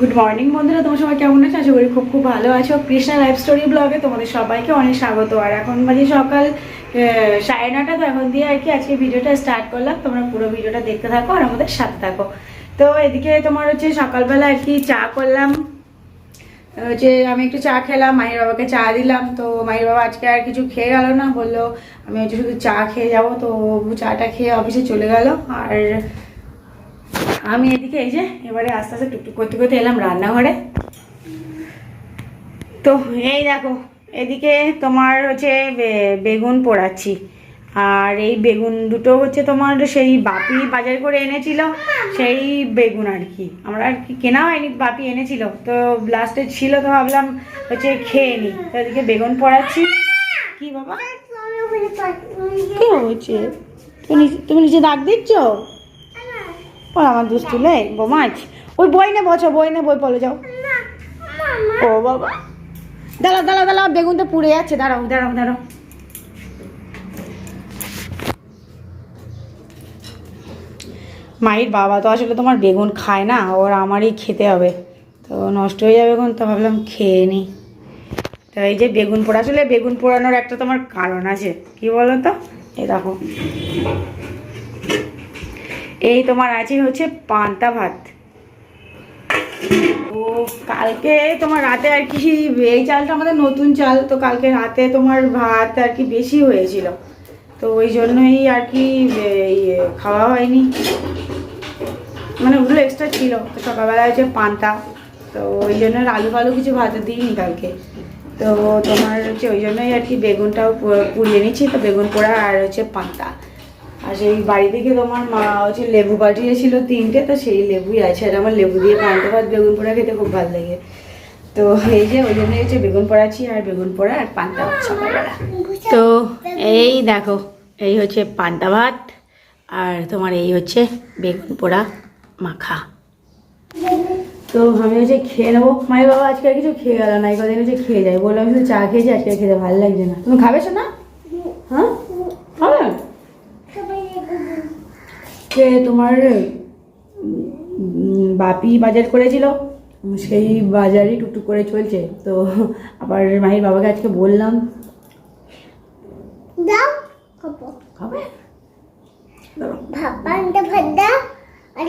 Good morning বন্ধুরা। তোমার সবাই কেমন আছো? আশা করি খুব খুব ভালো আছো। কৃষ্ণা লাইফ স্টোরি ব্লগে তোমাদের সবাইকে অনেক স্বাগত। আর এখন বাজে সকাল সাড়ে নটা, তো এখন দিয়ে আর কি আজকে ভিডিওটা স্টার্ট করলাম। তোমরা পুরো ভিডিওটা দেখতে থাকো আর আমাদের সাথে থাকো। তো এদিকে তোমার হচ্ছে সকালবেলা আর কি চা করলাম। হচ্ছে আমি একটু চা খেলাম, মায়ের বাবাকে চা দিলাম। তো মায়ের বাবা আজকে আর কিছু খেয়ে গেল না। বলল, আমি হচ্ছে শুধু চা খেয়ে যাব। তো চাটা খেয়ে অফিসে চলে গেল। আর আমি এদিকে এই যে, এবারে আস্তে আস্তে টুকটুক করতে করতে এলাম রান্নাঘরে। তো এই দেখো, এদিকে তোমার হচ্ছে বেগুন পোড়াচ্ছি। আর এই বেগুন দুটো হচ্ছে তোমার সেই বাপি বাজার করে এনেছিল, সেই বেগুন আর কি। আমরা আর কি কেনা হয়নি, বাপি এনেছিল। তো লাস্টে ছিল তো ভাবলাম হচ্ছে খেয়ে নিই। তো এদিকে বেগুন পোড়াচ্ছি। কি বাবা? কি হচ্ছে তুমি নিচে- দাগ দিচ্ছ? ও আমার দুষ্টুলে বোমাচ ওই বই নে বছো বই নে বই পলে যাও। ও বাবা। দাঁড়াও দাঁড়াও দাঁড়াও বেগুন তো পুড়ে যাচ্ছে। দাঁড়াও দাঁড়াও দাঁড়াও। মায়ের বাবা তো আসলে তোমার বেগুন খায় না ওর আমারই খেতে হবে। তো নষ্ট হয়ে যাবে এখন তো ভাবলাম খেয়ে নিই তো এই যে বেগুন পোড়া আসলে বেগুন পোড়ানোর একটা তোমার কারণ আছে। কি বলো তো এই দেখো। এই তোমার আছে হচ্ছে পান্তা ভাত। ও, কালকে তোমার রাতে আর কি, এই চালটা আমাদের নতুন চাল, তো কালকে রাতে তোমার ভাত আর কি বেশি হয়েছিল। তো ওই জন্যই আর কি খাওয়া হয়নি। মানে ওগুলো এক্সট্রা ছিল। তো সকালবেলা হচ্ছে পান্তা। তো ওই জন্য আলু ফালু কিছু ভাতে দিইনি কালকে। তো তোমার হচ্ছে ওই জন্যই আর কি বেগুনটাও পুড়িয়ে নিচ্ছি। তো বেগুন পোড়া আর হচ্ছে পান্তা। আর সেই বাড়ি থেকে তোমার মা হচ্ছে লেবু পাঠিয়েছিল তিনটে তো সেই লেবুই আছে। আর আমার লেবু দিয়ে পান্তা ভাত বেগুন পোড়া খেতে খুব ভালো লাগে। তো এই যে ওই জন্যই হচ্ছে বেগুন পোড়াচ্ছি আর বেগুন পোড়া আর পান্তা ভাত সকালবেলা। তো এই দেখো এই হচ্ছে পান্তা ভাত আর তোমার এই হচ্ছে বেগুন পোড়া মাখা। তো আমি হচ্ছে খেয়ে নেব। মায়ের বাবা আজকে আর কিছু খেয়ে গেল না এই কদিন হচ্ছে খেয়ে যায়। বললাম শুধু চা খেয়েছি আজকে খেতে ভালো লাগছে না। তুমি খাবে না হ্যাঁ? খাবে? যে তোমার বাপি বাজার করেছিল সেই বাজারই টুকটুক করে চলছে। তো আবার মাহির বাবাকে আজকে বললাম। দাও খাব। খাবে? দাঁড়াও। ভাত দাও আর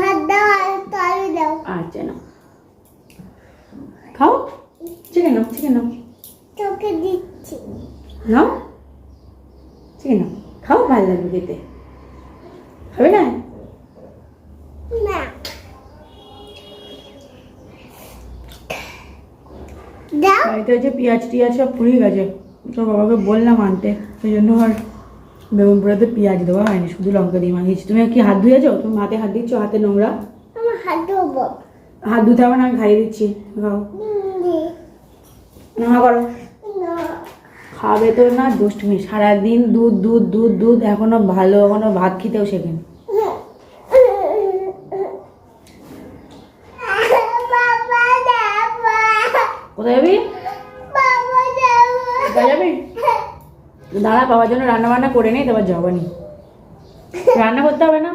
ভাত দাও আর আলু দাও। আচ্ছা না খাও? চিকেন নাও চিকেন নাও। তোকে দিচ্ছি। নাও? চিকেন নাও। খাও ভালো লাগবে খেতে। হবে না? বাড়িতে হচ্ছে পেঁয়াজ টিয়াজ সব পুড়িয়ে গেছে। তো বাবাকে বললাম আনতে। সেই জন্য আর বেগুন পোড়াতে পেঁয়াজ দেওয়া হয়নি শুধু লঙ্কা দিয়ে মাখিয়েছি। তুমি কি হাত ধুয়েছো? তুমি হাতে হাত দিচ্ছ? হাতে নোংরা? হাত ধোবো। হাত ধুতে হবে না আমি খাইয়ে দিচ্ছি। খাও। না করো। খাবে তো না দুষ্টুমি। সারাদিন দুধ দুধ দুধ দুধ এখনও ভালো এখনও ভাত খেতেও শেখেনি বাবা যাব কোথায় যাবি যাব? দাঁড়া বাবার জন্য রান্না বান্না করে নেই তারপর যাবানি রান্না করতে হবে না?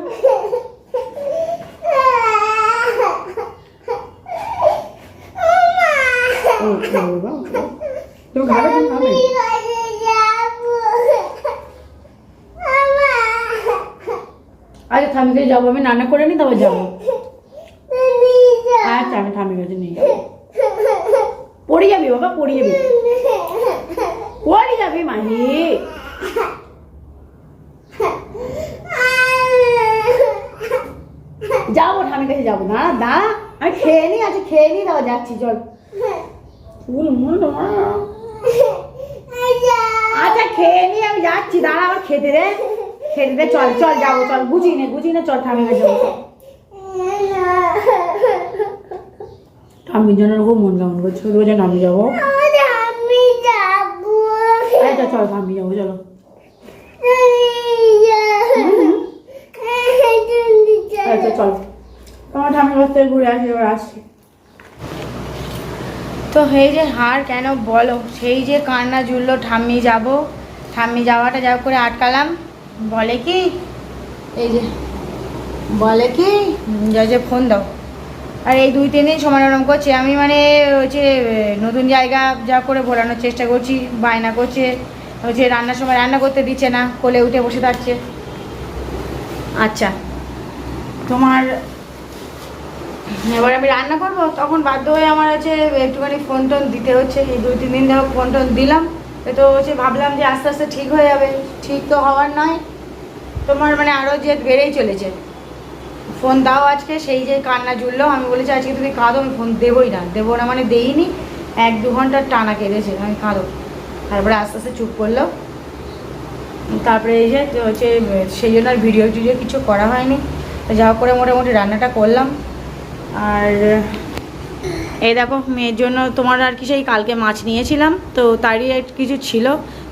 তুমি খাবে তুমি খাবে। আচ্ছা থামি কাছে যাব। আমি রান্না করে নিই তারপর যাব। আচ্ছা আমি থামি কাছে নিয়ে যাবি। বাবা পড়ে যাবি পড়ে যাবি মাহি। যাব ঠামির কাছে যাব। না দাঁড়া। আমি খেয়ে নি আচ্ছা খেয়ে নি তারপর যাচ্ছি, চল। আচ্ছা খেয়ে নি আমি যাচ্ছি। দাঁড়া আমার খেতে দে। খেতে দে, চল চল, যাব, চল। বুঝি নে বুঝি নে, চল ঠামির কাছে ঠামির জন্য খুব মন কেমন করছে? ওদের জন্য আমি যাব। আমি যাব। আচ্ছা চল ঠামি যাব চলো। আচ্ছা চল তোমার কাছ থেকে ঘুরে আসি এবার আসছি। তো এই যে হার কেন বলো? সেই যে কান্না জুড়লো ঠাম্মি যাব। ঠাম্মি যাওয়াটা যা করে আটকালাম। বলে কি? এই যে বলে কি? যা যে ফোন দাও। আর এই দুই তিন দিন সময় ওরম করছে। আমি মানে হচ্ছে নতুন জায়গা যা করে ভোলানোর চেষ্টা করছি, বায়না করছে, হচ্ছে রান্নার সময় রান্না করতে দিচ্ছে না, কোলে উঠে বসে থাকছে। আচ্ছা। তোমার, এবার আমি রান্না করব? তখন বাধ্য হয়ে আমার হচ্ছে একটুখানি ফোন টোন দিতে হচ্ছে। এই দুই তিন দিন ধরে ফোন টোন দিলাম। তো হচ্ছে ভাবলাম যে আস্তে আস্তে ঠিক হয়ে যাবে। ঠিক তো হওয়ার নয়। তোমার মানে আরও জেদ বেড়েই চলেছে। ফোন দাও আজকে, সেই যে কান্না জুড়লো, আমি বলেছি, আজকে তুমি কাঁদো, আমি ফোন দেবোই না। দেবো না মানে দেইনি, এক দু ঘণ্টার টানা কেঁদেছে, আমি কাঁদো। তারপরে আস্তে আস্তে চুপ করল। তারপরে এই যে হচ্ছে, সেই জন্য আর ভিডিও টিডিও কিছু করা হয়নি। যা করে মোটামুটি রান্নাটা করলাম। আর, এই দেখো, মেয়ের জন্য তোমার আর কি সেই কালকে মাছ নিয়েছিলাম, তো তারই কিছু ছিল।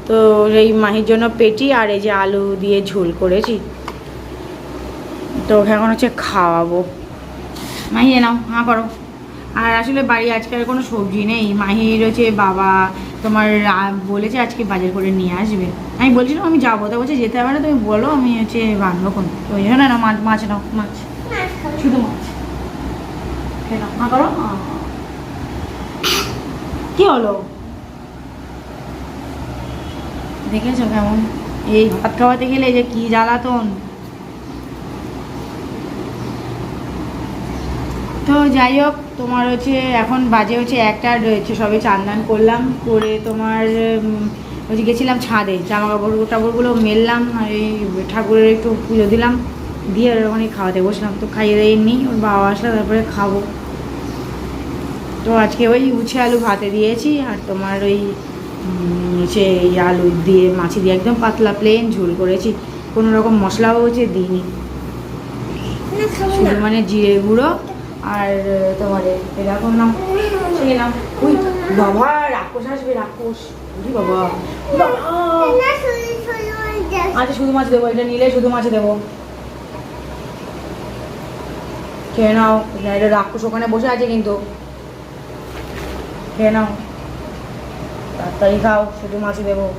তো এই মাহির জন্য পেটি আর এই যে আলু দিয়ে ঝোল করেছি। তো ওকে এখন হচ্ছে খাওয়াবো। মাহি, এ নাও হাঁ করো। আর আসলে বাড়ি আজকে আর কোনো সবজি নেই। মাহির হচ্ছে বাবা তোমার বলেছে আজকে বাজার করে নিয়ে আসবে। আমি বলছিলাম আমি যাব, তো বলছে যেতে হবে না তুমি বলো, আমি হচ্ছে বাঁধবো কোন তো ওই জন্য না, মাছ মাছ নাও, মাছ। শুধু মাছ। খেয়ে হাঁ করো। কি হলো? দেখেছ কেমন? এই ভাত খাওয়াতে গেলে যে কি জ্বালাতন। তো যাই হোক তোমার হচ্ছে এখন বাজে হচ্ছে একটা রয়েছে সবে চান্দান করলাম করে তোমার হচ্ছে গেছিলাম ছাদে জামা কাপড় টাপড়গুলো মেললাম এই ঠাকুরের একটু পুজো দিলাম দিয়ে আর ওখানে খাওয়াতে বসলাম তো খাইয়ে দিয়ে নি ওর বাবা আসলে তারপরে খাব। তো আজকে ওই উচ্ছে আলু ভাতে দিয়েছি আর তোমার ওই হচ্ছে এই আলু দিয়ে মাছি দিয়ে একদম পাতলা প্লেন ঝোল করেছি কোনো রকম মশলাও হচ্ছে দিইনি। না খাব শুধু মানে জিরে গুঁড়ো আর তোমার নাম সেই নাম উই, বাবা, রাক্ষস আসবে, রাক্ষস। উরি বাবা। ওই আচ্ছা শুধু মাছ দেবো, এটা নিলে শুধু মাছ দেবো। খেয়ে নাও এটা রাক্ষস ওখানে বসে আছে কিন্তু। খেয়ে নাও। তাড়াতাড়ি খাও, শুধু মাছ দেবো।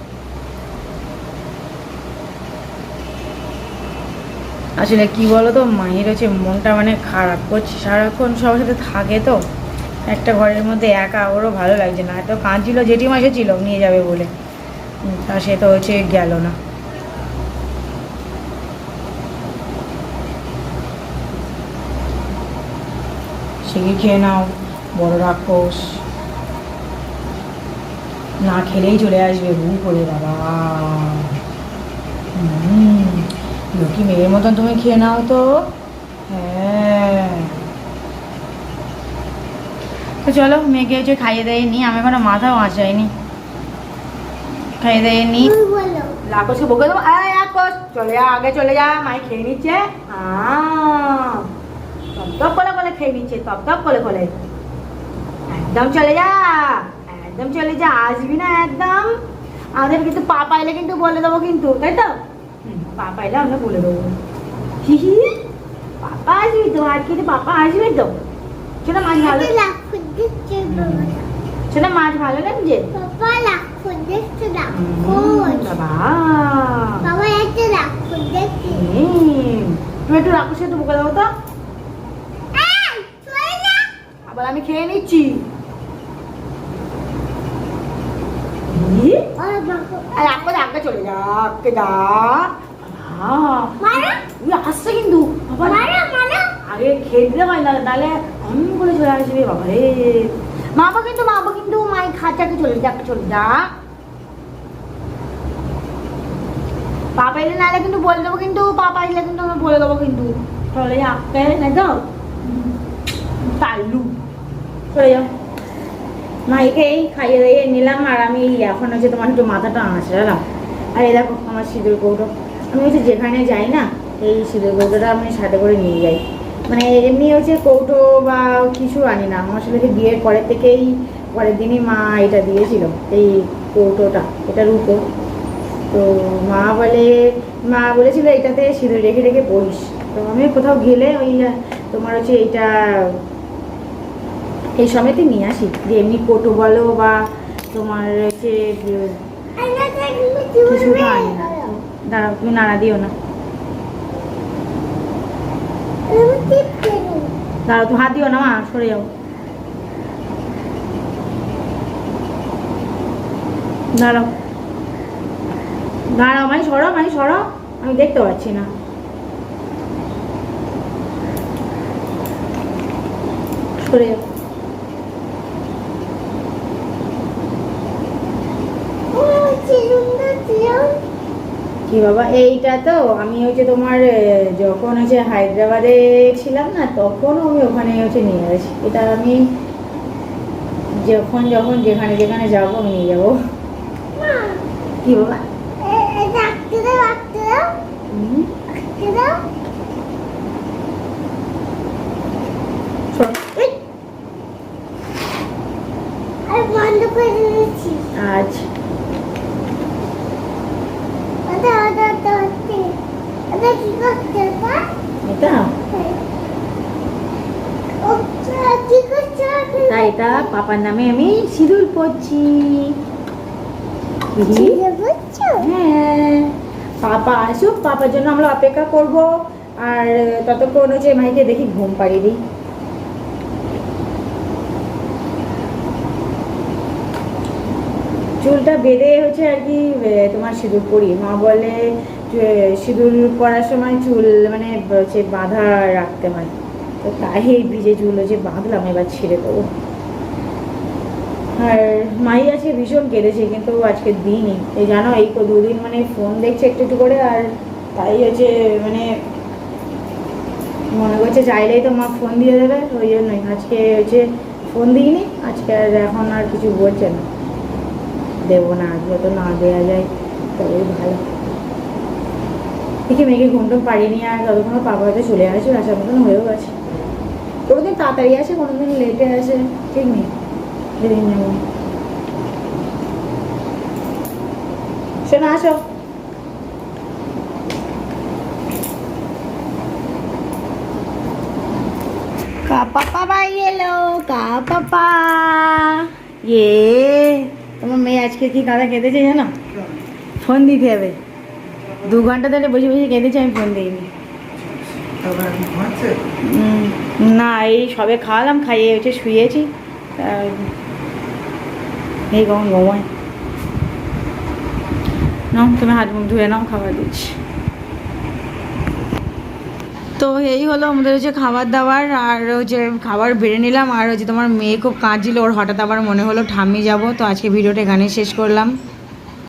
আসলে কি বলো তো মায়ের হচ্ছে মনটা মানে খারাপ করছে। সারাক্ষণ সবার সাথে থাকে তো একটা ঘরের মধ্যে একা ওরও ভালো লাগছে না। এত কাঁদছিল মাসে ছিল নিয়ে যাবে বলে। তা সে তো হচ্ছে গেল না। শিখে খেয়ে নাও বড় রাক্ষস। না খেলেই চলে আসবে হু করে বাবা। হুম, লক্ষ্মী মেয়ের মতন তুমি খেয়ে নাও তো। হ্যাঁ। তো চলো, মেয়েকে হচ্ছে খাইয়ে দেয় নি আমি এখনও মাথাও আঁচাইনি। খাইয়ে দেয় নি বলো বকে দেবো। আয় রাক্ষস চলে যা আগে চলে যা। মাই খেয়ে নিচ্ছে। তপ তপ করে করে খেয়ে নিচ্ছে তপ তপ করে করে। একদম চলে যা। একদম চলে যা। আসবি না একদম। আমাদের কিন্তু পা পাইলে কিন্তু বলে দেবো কিন্তু, তাই তো? হুম, পা পাইলে আমরা বলে দেবো হি হি পাপা আসবি তো আর কিন্তু পাপা আসবে তো সেটা মাছ ভালো সেটা মাছ ভালো লাগছে বাবা বাবা একটা তুমি একটু দাও তো আবার আমি খেয়ে নিচ্ছি আর আগে চলে যা আগে যা মারা? আসছে কিন্তু বাবা। আগে খেয়ে দিলে হয় না নাহলে অম করে চলে আসবে বাবা রে। মাবা কিন্তু মাবা কিন্তু মাই খাঁচাকে চলে যা চলে যা পা পাইলে নাহলে কিন্তু বলে দেবো কিন্তু পা পাইলে কিন্তু আমি বলে দেবো কিন্তু। চলে যা পেরে না তো। তাল্লু চলে যাও মাইকে এই খাইয়ে দিয়ে নিলাম আর আমি এখন হচ্ছে তোমার একটু মাথাটা আঁচড়ালাম। আর এই দেখো আমার সিঁদুর কৌটো। আমি হচ্ছে যেখানে যাই না এই সিঁদুর কৌটোটা আমি সাথে করে নিয়ে যাই। মানে এমনি হচ্ছে কৌটো বা কিছু আনি না। আমার আসলে বিয়ের পরের থেকেই পরের দিনই মা এটা দিয়েছিল এই কৌটোটা এটা রূপো। তো মা বলে মা বলেছিল এটাতে সিঁদুর রেখে রেখে পড়িস। তো আমি কোথাও গেলে ওই তোমার হচ্ছে এইটা এই সময়তে নিয়ে আসি। যে এমনি কৌটো বলো বা তোমার হচ্ছে কিছু আনি না। দাঁড়াও, তুমি নাড়া দিও না। দাঁড়াও, তুমি হাত দিও না, মা, সরে যাও। দাঁড়াও। দাঁড়াও মানে সরো মানে সরো। আমি দেখতে পাচ্ছি না। সরে যাও। কি বাবা এইটা তো আমি হচ্ছে তোমার যখন হচ্ছে হায়দ্রাবাদে ছিলাম না তখন আমি ওখানে হচ্ছে নিয়ে আসি এটা আমি যখন যখন যেখানে যেখানে যাব আমি নিয়ে যাব। কি বাবা? এ- এ রাখতে দাও রাখতে দাও হুম, রাখতে দাও শোনো। এই, আর বন্ধ করে দিয়েছি আচ্ছা ওটা ওটা ওটা হচ্ছে ওটা কি করছে ওটা হ্যাঁ। অপেক্ষা করব। আর ততক্ষণ হচ্ছে মাইকে দেখি ঘুম পাড়িয়ে দিই। চুলটা বেঁধে হচ্ছে আর কি তোমার সিঁদুর পরি। মা বলে সিঁদুর পরার সময় চুল মানে হচ্ছে বাঁধা রাখতে হয়। তো তাই ভিজে চুল হচ্ছে বাঁধলাম, এবার ছেড়ে দেবো। আর মাই আছে ভীষণ কেঁদেছে, কিন্তু আজকে দিইনি। এই জানো, এই তো দুদিন মানে ফোন দেখছে একটু একটু করে, আর তাই হচ্ছে মানে মনে করছে চাইলেই তো মা ফোন দিয়ে দেবে, ওই জন্যই। আজকে হচ্ছে ফোন দিইনি, আজকে আর এখন আর কিছু বলছে না। দেবো না আর যত না দেওয়া যায়, তবেই ভালো। দেখি মেয়েকে ঘুমটুম পারিনি আর ততক্ষণ পাপা হয়তো চলে আসে আসার মতন হয়েও গেছে। কোনোদিন তাড়াতাড়ি আসে, কোনোদিন লেটে আসে, ঠিক নেই। যেদিন যেমন শোনো আসো। এলো, কা পাপা। ইয়ে তোমার মেয়ে আজকে কি কাদা কেঁদেছে জানো? ফোন দিতে হবে। দু ঘণ্টা ধরে বসে বসে কেঁদেছে, আমি ফোন দিইনি। না, এই সবে খাওয়ালাম, খাইয়ে হচ্ছে শুয়েছি। এই কখন ঘুমায় নাও, তুমি হাত মুখ ধুয়ে নাও, খাবার দিচ্ছি। তো এই হলো আমাদের হচ্ছে খাবার দাবার, আর হচ্ছে খাবার বেড়ে নিলাম, আর হচ্ছে তোমার মেয়ে খুব কাঁদছিল, ওর হঠাৎ আবার মনে হলো ঠাম্মি যাব, তো আজকে ভিডিওটা এখানেই শেষ করলাম।